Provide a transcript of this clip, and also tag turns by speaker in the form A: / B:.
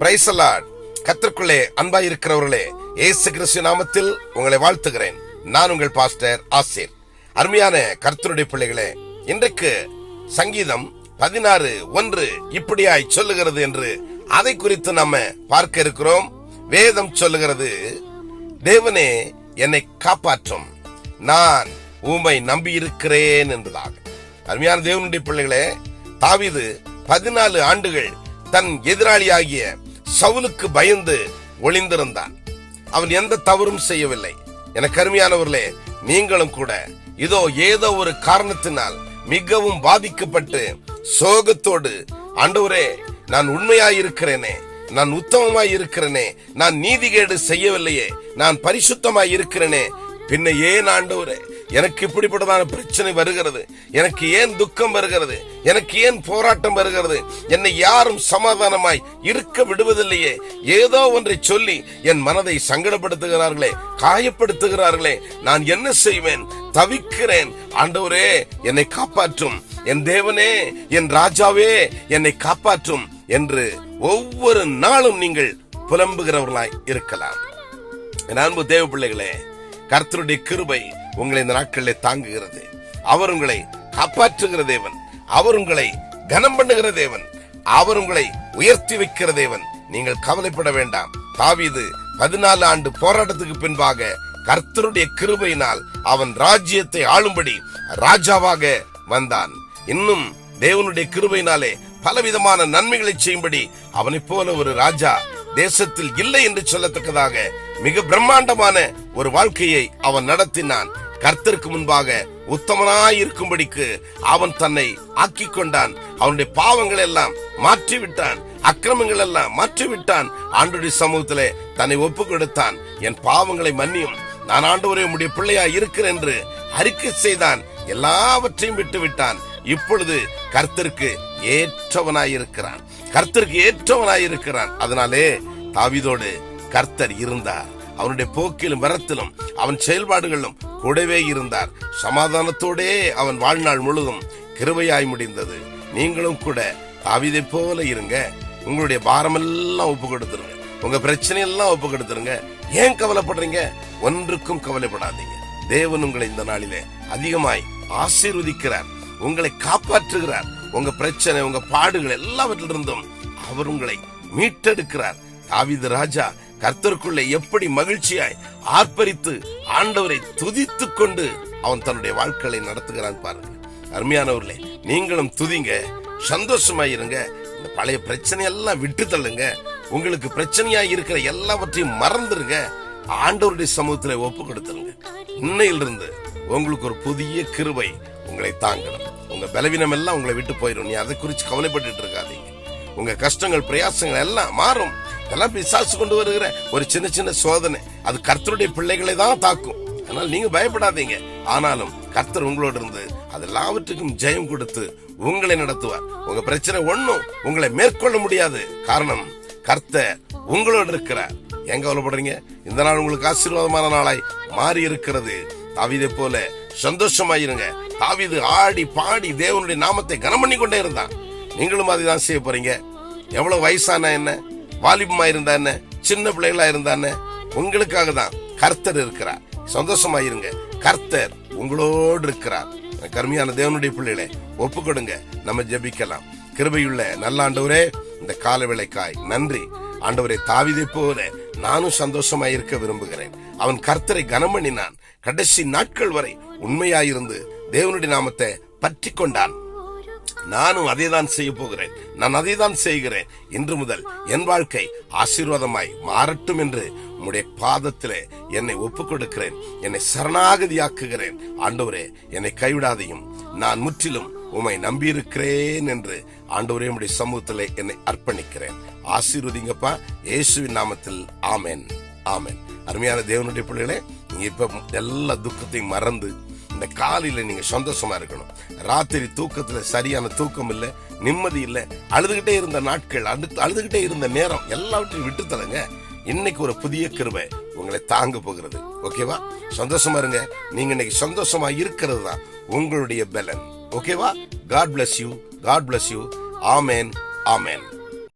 A: பிரைசலாட் கத்திற்குள்ளே அன்பா இருக்கிறவர்களே ஏசு கிறிஸ்து நாமத்தில் உங்களை வாழ்த்துகிறேன். நான் உங்கள் பாஸ்டர் ஆசிர். அருமையான கர்த்தருடைய பிள்ளைகளே இன்றைக்கு சங்கீதம் பதினாறு ஒன்று இப்படியாய் சொல்லுகிறது என்று அதை குறித்து நாம பார்க்க இருக்கிறோம். வேதம் சொல்லுகிறது தேவனே என்னை காப்பாற்றும். நான் உம்மை நம்பியிருக்கிறேன் என்பதாக. அருமையான தேவனுடைய பிள்ளைகளே தாவிது பதினாலு ஆண்டுகள் தன் எதிராளியாகிய சவுலுக்கு பயந்து ஒளிந்திருந்தான். அவன் எந்த தவறும் செய்யவில்லை. என கருமையானவர்களே நீங்களும் கூட இதோ ஏதோ ஒரு காரணத்தினால் மிகவும் பாதிக்கப்பட்டு சோகத்தோடு ஆண்டவரே நான் உண்மையாயிருக்கிறேனே நான் உத்தமமாய் இருக்கிறேனே நான் நீதிகேடு செய்யவில்லையே நான் பரிசுத்தமாய் இருக்கிறேனே பின்ன ஏன் ஆண்டவரே எனக்கு இப்படிப்பட்டதான பிரச்சனை வருகிறது. எனக்கு ஏன் துக்கம் வருகிறது? எனக்கு ஏன் போராட்டம் வருகிறது? என்னை யாரும் சமாதானமாய் இருக்க விடுவதில்லையே. ஏதோ ஒன்றை சொல்லி என் மனதை சங்கடப்படுத்துகிறார்களே காயப்படுத்துகிறார்களே நான் என்ன செய்வேன்? தவிக்கிறேன். ஆண்டவரே என்னை காப்பாற்றும். என் தேவனே என் ராஜாவே என்னை காப்பாற்றும் என்று ஒவ்வொரு நாளும் நீங்கள் புலம்புகிறவர்களாய் இருக்கலாம். என் அன்பு தேவ பிள்ளைகளே கர்த்தருடைய கிருபை உங்களை இந்த நாட்களில் தாங்குகிறது. அவர் உங்களை காப்பாற்றுகிற தேவன். அவர் உங்களை கனம் பண்ணுகிற தேவன். அவர் உங்களை உயர்த்தி வைக்கிற தேவன். நீங்கள் கவலைப்பட வேண்டாம். தாவிது பதினாலு ஆண்டு போராட்டத்துக்கு பின்பாக கர்த்தருடைய கிருபையினால் அவன் ராஜ்யத்தை ஆளும்படி ராஜாவாக வந்தான். இன்னும் தேவனுடைய கிருபையினாலே பலவிதமான நன்மைகளை செய்யும்படி அவனைப் போல ஒரு ராஜா தேசத்தில் இல்லை என்று சொல்லத்தக்கதாக மிக பிரம்மாண்டமான ஒரு வாழ்க்கையை அவன் நடத்தினான். கர்த்தருக்கு முன்பாக உத்தமனாய் இருக்கும்படிக்கு அவன் தன்னை ஆக்கி கொண்டான் அவனுடைய பாவங்கள் எல்லாம் மாற்றி விட்டான் அக்கிரமங்கள் எல்லாம் மாற்றி விட்டான் ஆண்டுடைய சமூகத்திலே தன்னை ஒப்பு கொடுத்தான் என் பாவங்களை மன்னியும். நான் ஆண்டவரே உடைய பிள்ளையா இருக்கிறேன் என்று அறிக்கை செய்தான். எல்லாவற்றையும் விட்டு விட்டான் இப்பொழுது கர்த்தருக்கு ஏற்றவனாயிருக்கிறான். கர்த்தருக்கு ஏற்றவனாயிருக்கிறான். அதனாலே தாவிதோடு கர்த்தர் இருந்தார். அவனுடைய போக்கிலும் வரத்திலும் அவன் செயல்பாடுகளிலும் கூடவே இருந்தார். சமாதானத்தோடே அவன் வாழ்நாள் முழுதும் கிருபையாய் முடிந்தது. நீங்களும் கூட தாவிதை போல இருங்க. உங்களுடைய பாரமெல்லாம் ஒப்பு கொடுத்துருங்க. உங்க பிரச்சனை எல்லாம் ஒப்பு கொடுத்துருங்க. ஏன் கவலைப்படுறீங்க? ஒன்றுக்கும் கவலைப்படாதீங்க. தேவன் உங்களை இந்த நாளிலே அதிகமாய் ஆசீர்வதிக்கிறார். உங்களை காப்பாற்றுகிறார். உங்க பிரச்சனை உங்க பாடுகள் எல்லாவற்றிலிருந்தும் அவர் உங்களை மீட்டெடுக்கிறார். தாவித ராஜா கர்த்தருக்குள்ளே எப்படி மகிழ்ச்சியாய் ஆர்ப்பரித்து ஆண்டவரை துதித்து கொண்டு அவன் தன்னுடைய வாழ்க்கையை நடத்துகிறான் பாருங்க. அருமையானவர்களே நீங்களும் துதிங்க சந்தோஷமாயிருங்க இந்த பழைய பிரச்சனையெல்லாம் விட்டு தள்ளுங்க உங்களுக்கு பிரச்சனையா இருக்கிற எல்லாவற்றையும் மறந்துருங்க ஆண்டவருடைய சமூகத்துல ஒப்பு கொடுத்துருங்க. இன்னையிலிருந்து உங்களுக்கு ஒரு புதிய கிருவை உங்களை தாங்கணும். உங்க பலவீனம் எல்லாம் உங்களை விட்டு போயிடும் நீ அதை குறித்து கவலைப்பட்டுட்டு இருக்காதீங்க. உங்க கஷ்டங்கள் பிரயாசங்கள் எல்லாம் மாறும். இதெல்லாம் பிசாசு கொண்டு வருகிற ஒரு சின்ன சின்ன சோதனை. அது கர்த்தருடைய பிள்ளைகளை தான் தாக்கும். அதனால நீங்க பயப்படாதீங்க. ஆனாலும் கர்த்தர் உங்களோடு இருந்து அது எல்லாவற்றுக்கும் ஜெயம் கொடுத்து உங்களை நடத்துவார். உங்க பிரச்சனை ஒண்ணும் உங்களை மேற்கொள்ள முடியாது. காரணம் கர்த்தர் உங்களோடு இருக்கிறார். எங்க கவலைப்படுறீங்க? இந்த நாள் உங்களுக்கு ஆசீர்வாதமான நாளாய் மாறி இருக்கிறது தாவிதை போல சந்தோஷமாயிருங்க. தாவிது ஆடி பாடி தேவனுடைய நாமத்தை கனம் பண்ணி கொண்டே இருந்தான். நீங்களும் அதுதான் செய்ய போறீங்க. எவ்வளவு வயசான என்ன? வாலிபமா இருந்தா என்ன? சின்ன பிள்ளைகளா இருந்தா என்ன? உங்களுக்காக தான் கர்த்தர் இருக்கிறார். சந்தோஷமாயிருங்க கர்த்தர் உங்களோடு இருக்கிறார். கருமையான தேவனுடைய பிள்ளைகளை ஒப்பு கொடுங்க நம்ம ஜெபிக்கலாம். கிருபையுள்ள நல்ல ஆண்டவரே இந்த கால விளைக்காய் நன்றி. ஆண்டவரை தாவிதை போல நானும் சந்தோஷமா இருக்க விரும்புகிறேன். அவன் கர்த்தரை கனம் பண்ணினான் கடைசி நாட்கள் வரை உண்மையாயிருந்து தேவனுடைய நாமத்தை பற்றி கொண்டான் நானும் அதை தான் செய்ய போகிறேன். நான் அதை தான் செய்கிறேன். இன்று முதல் என் வாழ்க்கை ஆசீர்வாதமாய் மாறட்டும் என்று உம்முடைய பாதத்திலே என்னை ஒப்புக் கொடுக்கிறேன் என்னை சரணாகதியாக்குகிறேன். ஆண்டவரே என்னை கைவிடாதையும் நான் முற்றிலும் உம்மை நம்பியிருக்கிறேன் என்று ஆண்டவரே உடைய சமூகத்திலே என்னை அர்ப்பணிக்கிறேன். ஆசீர்வதிங்கப்பா. இயேசுவின் நாமத்தில் ஆமேன். ஆமேன். அருமையான தேவனுடைய பிள்ளைகளே நீங்க இப்ப எல்லா துக்கத்தையும் மறந்து இந்த காலையில நீங்க சந்தோஷமா இருக்கணும். ராத்திரி தூக்கத்துல சரியான தூக்கம் இல்ல நிம்மதி இல்ல அழுதுகிட்டே இருந்த நாட்கள் அடுத்து அழுதுகிட்டே இருந்த நேரம் எல்லாவற்றையும் விட்டு தரங்க. இன்னைக்கு ஒரு புதிய கிருபை உங்களை தாங்க போகிறது. ஓகேவா? சந்தோஷமா இருங்க. நீங்க இன்னைக்கு சந்தோஷமா இருக்கிறது தான் உங்களுடைய பலன். ஓகேவா? God bless you God bless you amen amen